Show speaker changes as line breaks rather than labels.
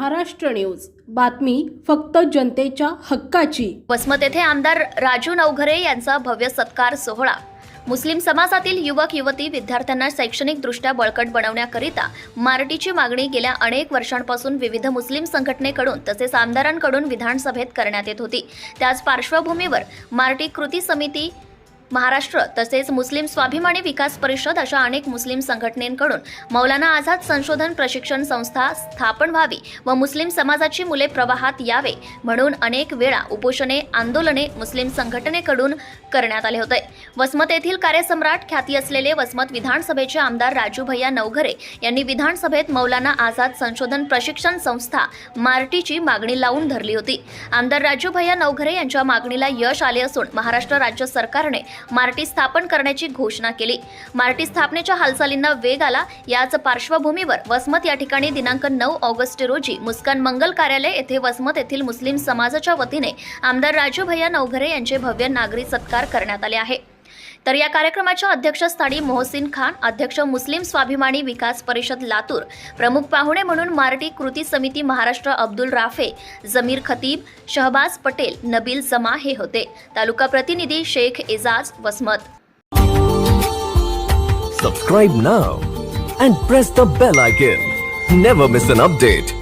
Maharashtra news. बातमी फक्त जनतेच्या हक्काची.
वसमत येथे आमदार राजू नवघरे यांचा भव्य सत्कार सोहळा. मुस्लिम समाजातील युवक युवती विद्यार्थ्यांना शैक्षणिकदृष्ट्या बळकट बनवण्याकरिता मारटीची मागणी गेल्या अनेक वर्षांपासून विविध मुस्लिम संघटनेकडून तसेच आमदारांकडून विधानसभेत करण्यात येत होती. त्याच पार्श्वभूमीवर मारटी कृती समिती महाराष्ट्र तसेच मुस्लिम स्वाभिमानी विकास परिषद अशा अनेक मुस्लिम संघटनेकडून मौलाना आझाद संशोधन प्रशिक्षण संस्था स्थापन व्हावी व मुस्लिम समाजाची मुले प्रवाहात यावे म्हणून अनेक वेळा उपोषणे आंदोलने मुस्लिम संघटनेकडून करण्यात आले होते. वसमत येथील कार्यसम्राट ख्याती असलेले वसमत विधानसभेचे आमदार राजू भैया नवघरे यांनी विधानसभेत मौलाना आझाद संशोधन प्रशिक्षण संस्था मार्टीची मागणी लावून धरली होती. आमदार राजू भैया नवघरे यांच्या मागणीला यश आले असून महाराष्ट्र राज्य सरकारने मार्टी स्थापन करण्याची घोषणा केली. मार्टी स्थापनेच्या हालचालींना वेग आला. याच पार्श्वभूमीवर वसमत या ठिकाणी दिनांक नऊ ऑगस्ट रोजी मुस्कान मंगल कार्यालय येथे वसमत येथील मुस्लिम समाजाच्या वतीने आमदार राजू भैया नवघरे यांचे भव्य नागरी सत्कार करण्यात आले आहे. तर या कार्यक्रमाच्या अध्यक्षस्थानी मोहसिन खान अध्यक्ष मुस्लिम स्वाभिमानी विकास परिषद लातूर प्रमुख पाहुणे म्हणून मारटी कृती समिती महाराष्ट्र अब्दुल राफे जमीर खतीब शहबाज पटेल नबील जमा हे होते. तालुका प्रतिनिधी Shaikh Ejaz Vasmat.
Subscribe now and press the bell icon never miss an update